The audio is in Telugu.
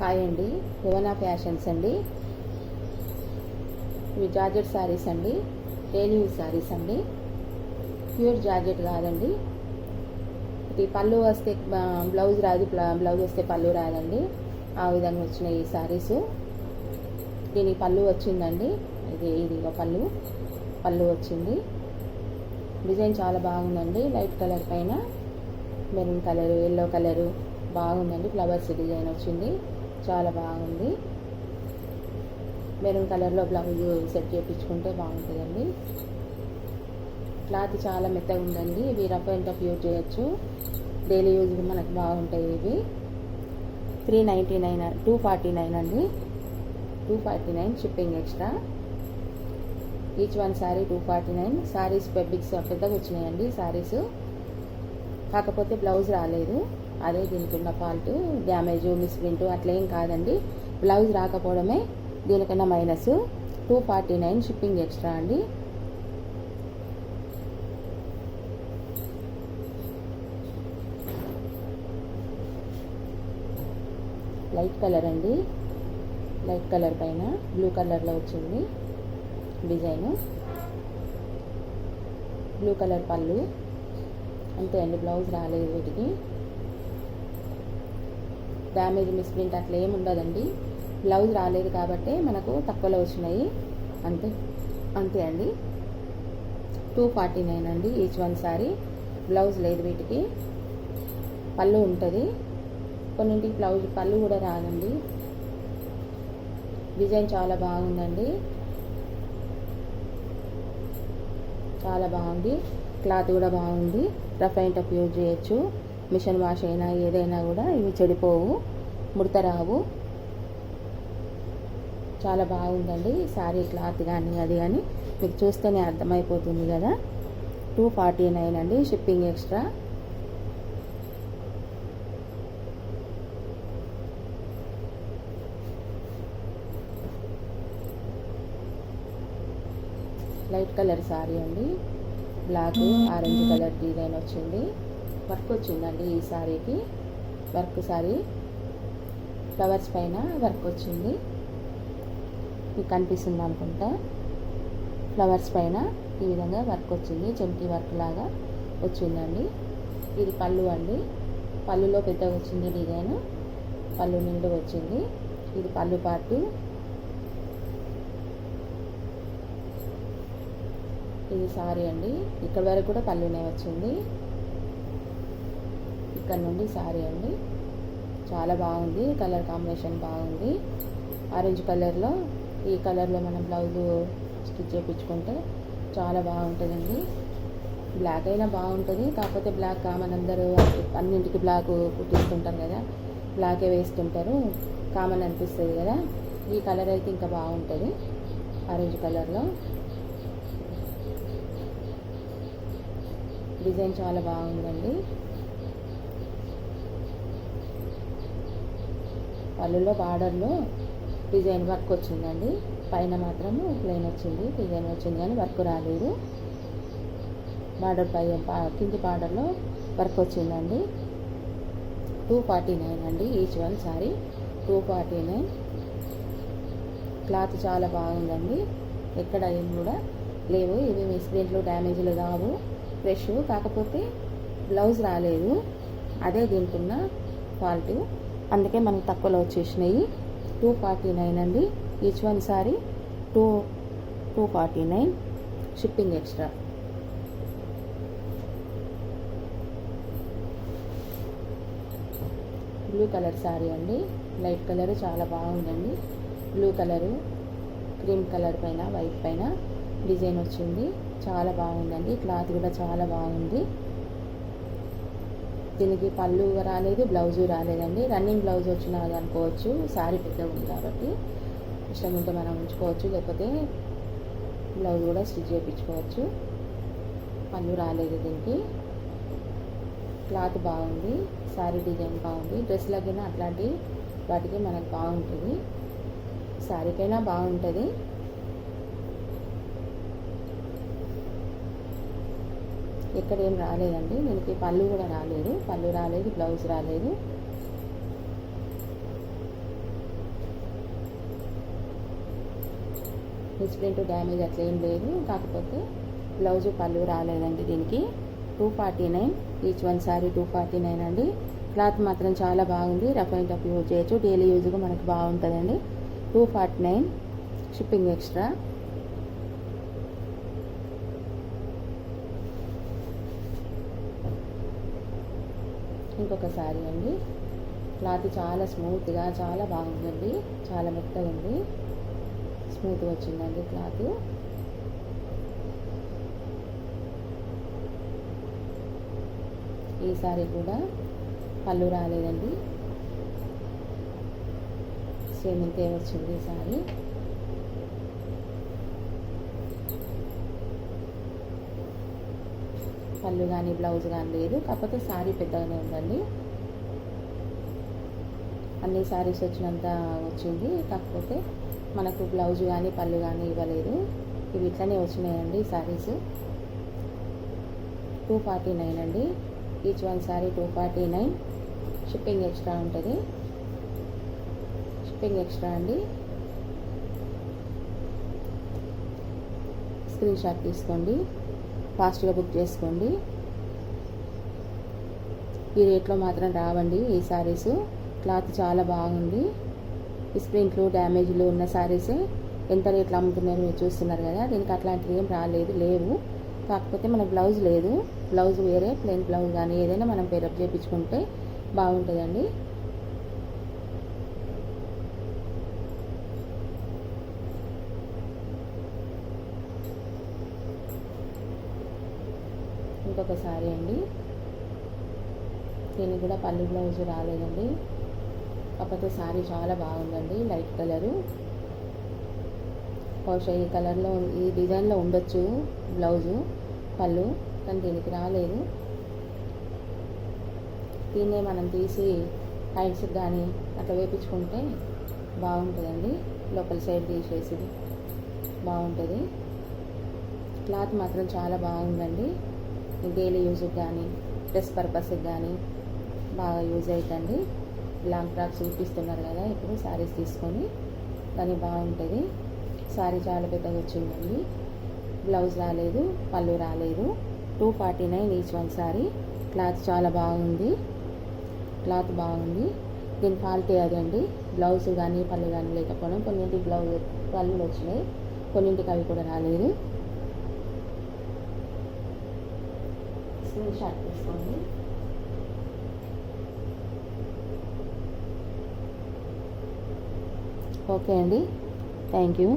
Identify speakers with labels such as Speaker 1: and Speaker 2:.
Speaker 1: హాయ్ అండి. భువన ఫ్యాషన్స్ అండి. ఇవి జార్జెట్ శారీస్ అండి. డైలీ శారీస్ అండి. ప్యూర్ జార్జెట్ కాదండి. ఇది పళ్ళు వస్తే బ్లౌజ్ రాదు బ్లౌజ్ వస్తే పళ్ళు రాదండి. ఆ విధంగా వచ్చిన ఈ శారీస్ దీనికి పళ్ళు వచ్చిందండి. ఇది ఇది ఒక పళ్ళు. పళ్ళు వచ్చింది. డిజైన్ చాలా బాగుందండి. లైట్ కలర్ పైన మెరూన్ కలర్ ఎల్లో కలరు బాగుందండి. ఫ్లవర్స్ డిజైన్ వచ్చింది. చాలా బాగుంది. మెరూన్ కలర్లో బ్లౌజ్ సెట్ చేయించుకుంటే బాగుంటుందండి. క్లాత్ చాలా మెత్తగా ఉందండి. ఇవి రఫ్ అండ్ టఫ్ యూజ్ చేయొచ్చు. డైలీ యూజ్ మనకు బాగుంటాయి ఇవి. Three ninety nine two forty nine అండి. Two forty nine shipping extra. Each one saree two forty nine. Sarees పెబ్బిక్స్ పెద్దగా వచ్చినాయండి శారీస్ కాకపోతే బ్లౌజ్ రాలేదు. అదే దీనికి ఉన్న ఫాల్ట్ డ్యామేజ్ మిస్ప్రింట్ అట్లా ఏం కాదండి. బ్లౌజ్ రాకపోవడమే దీనికన్నా minus two forty nine shipping extra అండి. లైట్ కలర్ అండి. లైట్ కలర్ పైన బ్లూ కలర్లో వచ్చింది డిజైను బ్లూ కలర్ పళ్ళు. అంతే అండి బ్లౌజ్ రాలేదు వీటికి. డ్యామేజ్ మిస్ప్రింట్ అట్లా ఏమి ఉండదండి. బ్లౌజ్ రాలేదు కాబట్టి మనకు తక్కువలో వచ్చినాయి. అంతే. అంతే అండి. టూ ఫార్టీ నైన్ అండి ఈచ్ వన్ సారీ బ్లౌజ్ లేదు వీటికి. పళ్ళు ఉంటుంది. కొన్నింటికి బ్లౌజ్ పళ్ళు కూడా రాదండి. డిజైన్ చాలా బాగుందండి. చాలా బాగుంది. క్లాత్ కూడా బాగుంది. రఫ్ అండ్ టఫ్ యూజ్ చేయొచ్చు. మిషన్ వాష్ అయినా ఏదైనా కూడా ఇవి చెడిపోవు ముడత రావు చాలా బాగుందండి శారీ క్లాత్ కానీ అది కానీ. మీకు చూస్తేనే అర్థమైపోతుంది కదా. టూ ఫార్టీ నైన్ అండి shipping extra light colour saree అండి. బ్లాక్ ఆరెంజ్ కలర్ డిజైన్ వచ్చింది. వర్క్ వచ్చిందండి ఈ శారీకి వర్క్ శారీ ఫ్లవర్స్ పైన వర్క్ వచ్చింది. మీకు కనిపిస్తుంది అనుకుంటా. ఫ్లవర్స్ పైన ఈ విధంగా వర్క్ వచ్చింది. చెంకి వర్క్ లాగా వచ్చిందండి. ఇది పళ్ళు అండి. పళ్ళులో పెద్దగా వచ్చింది డిజైన్. పళ్ళు నిండు వచ్చింది. ఇది పళ్ళు పాటు ఇది సారీ అండి. ఇక్కడ వరకు కూడా పళ్ళునే వచ్చింది. ఇక్కడ నుండి సారీ అండి. చాలా బాగుంది కలర్ కాంబినేషన్ బాగుంది. ఆరెంజ్ కలర్లో ఈ కలర్లో మనం బ్లౌజ్ స్టిచ్ చేయించుకుంటే చాలా బాగుంటుందండి. బ్లాక్ అయినా బాగుంటుంది కాకపోతే బ్లాక్ కామన్ అందరూ అన్నింటికి బ్లాక్ కుట్టిస్తుంటారు కదా బ్లాకే వేస్తుంటారు కామన్ అనిపిస్తుంది కదా. ఈ కలర్ అయితే ఇంకా బాగుంటుంది ఆరెంజ్ కలర్లో. డిజైన్ చాలా బాగుందండి. పళ్ళులో బార్డర్లో డిజైన్ వర్క్ వచ్చిందండి. పైన మాత్రము ప్లెయిన్ వచ్చింది డిజైన్ వచ్చింది కానీ వర్క్ రాలేదు. బార్డర్ పై పా- కింది బార్డర్లో వర్క్ వచ్చిందండి. టూ ఫార్టీ నైన్ అండి each one saree two forty nine cloth చాలా బాగుందండి. ఎక్కడ ఏం కూడా లేవు. ఇవి మిస్ప్రింట్లు డ్యామేజ్లు రావు ఫ్రెష్ కాకపోతే బ్లౌజ్ రాలేదు. అదే దీంట్లో ఫాల్ట్ అందుకే మనకు తక్కువలో వచ్చేసినాయి. టూ ఫార్టీ నైన్ అండి. Each one saree two two forty nine shipping extra blue colour saree అండి. లైట్ కలర్ చాలా బాగుందండి. బ్లూ కలరు క్రీమ్ కలర్ పైన వైట్ పైన డిజైన్ వచ్చింది. చాలా బాగుందండి. క్లాత్ కూడా చాలా బాగుంది. దీనికి పళ్ళు రాలేదు బ్లౌజు రాలేదండి. రన్నింగ్ బ్లౌజ్ వచ్చినది అనుకోవచ్చు శారీ పెద్దగా ఉంది కాబట్టి ఇష్టం ఉంటే మనం ఉంచుకోవచ్చు లేకపోతే బ్లౌజ్ కూడా స్టిచ్ చేయించుకోవచ్చు. పళ్ళు రాలేదు దీనికి. క్లాత్ బాగుంది శారీ డిజైన్ బాగుంది. డ్రెస్లకైనా అట్లాంటి వాటికి మనకు బాగుంటుంది. శారీకైనా బాగుంటుంది. ఎక్కడ ఏం రాలేదండి. దీనికి పళ్ళు కూడా రాలేదు. పళ్ళు రాలేదు బ్లౌజ్ రాలేదు. మిస్ప్రింట్ డ్యామేజ్ అట్లా ఏం లేదు. కాకపోతే బ్లౌజ్ పళ్ళు రాలేదండి దీనికి. Two forty nine. Each one saree two forty nine అండి. క్లాత్ మాత్రం చాలా బాగుంది. రఫ్ అండ్ టఫ్ యూజ్ చేయొచ్చు. డైలీ యూజ్గా మనకు బాగుంటుందండి. Two forty nine. Shipping extra. ఇంకొకసారి అండి. క్లాత్ చాలా స్మూత్గా చాలా బాగుందండి. చాలా మెత్తగా ఉంది స్మూత్గా వచ్చిందండి క్లాత్. ఈ సారీ కూడా పళ్ళు రాలేదండి. సేమ్ ఇంతే వచ్చింది ఈ సారీ పళ్ళు కానీ బ్లౌజ్ కానీ లేదు. కాకపోతే శారీ పెద్దగానే ఉందండి. అన్ని శారీస్ వచ్చినంత వచ్చింది. కాకపోతే మనకు బ్లౌజ్ కానీ పళ్ళు కానీ ఇవ్వలేదు. ఇవి ఇట్లనే వచ్చినాయండి శారీస్ టూ ఫార్టీ నైన్ అండి. Each one saree two forty nine. Shipping extra ఉంటుంది. షిప్పింగ్ ఎక్స్ట్రా అండి. స్క్రీన్ షాట్ తీసుకోండి. ఫాస్ట్గా బుక్ చేసుకోండి. ఈ రేట్లో మాత్రం రావండి ఈ శారీస్ క్లాత్ చాలా బాగుంది. స్ప్రింట్లు డ్యామేజ్లు ఉన్న శారీసే ఎంత రేట్లు అమ్ముతున్నారో మీరు చూస్తున్నారు కదా దీనికి అట్లాంటివి ఏం రాలేదు లేవు. కాకపోతే మన బ్లౌజ్ లేదు. బ్లౌజ్ వేరే ప్లెయిన్ బ్లౌజ్ కానీ ఏదైనా మనం పేరప్ చేయించుకుంటే బాగుంటుందండి. ఇంకొక సారీ అండి. దీనికి కూడా పల్లి బ్లౌజ్ రాలేదండి. కాకపోతే శారీ చాలా బాగుందండి లైట్ కలరు. బహుశా ఈ కలర్లో ఈ డిజైన్లో ఉండొచ్చు బ్లౌజు పళ్ళు కానీ దీనికి రాలేదు. దీన్నే మనం తీసి హైట్స్ కానీ అట్లా వేపించుకుంటే బాగుంటుందండి. లోపల సైడ్ తీసేసి బాగుంటుంది. క్లాత్ మాత్రం చాలా బాగుందండి. డైలీ యూజ్కి కానీ డ్రెస్ పర్పస్కి కానీ బాగా యూజ్ అవుతుంది లాంగ్ ఫ్రాక్స్ చూపిస్తున్నారు కదా ఇప్పుడు శారీస్ తీసుకొని కానీ బాగుంటుంది. శారీ చాలా పెద్దగా వచ్చిందండి. బ్లౌజ్ రాలేదు పళ్ళు రాలేదు. Two forty nine each one saree cloth చాలా బాగుంది. క్లాత్ బాగుంది. దీని క్వాలిటీ అదండి. బ్లౌజ్ కానీ పళ్ళు కానీ లేకపోవడం కొన్నింటి బ్లౌజ్ పళ్ళు వచ్చినాయి కొన్నింటికి అవి కూడా రాలేదు. స్క్రీన్ షాట్ తీసుకోండి ఓకే అండి థ్యాంక్ యూ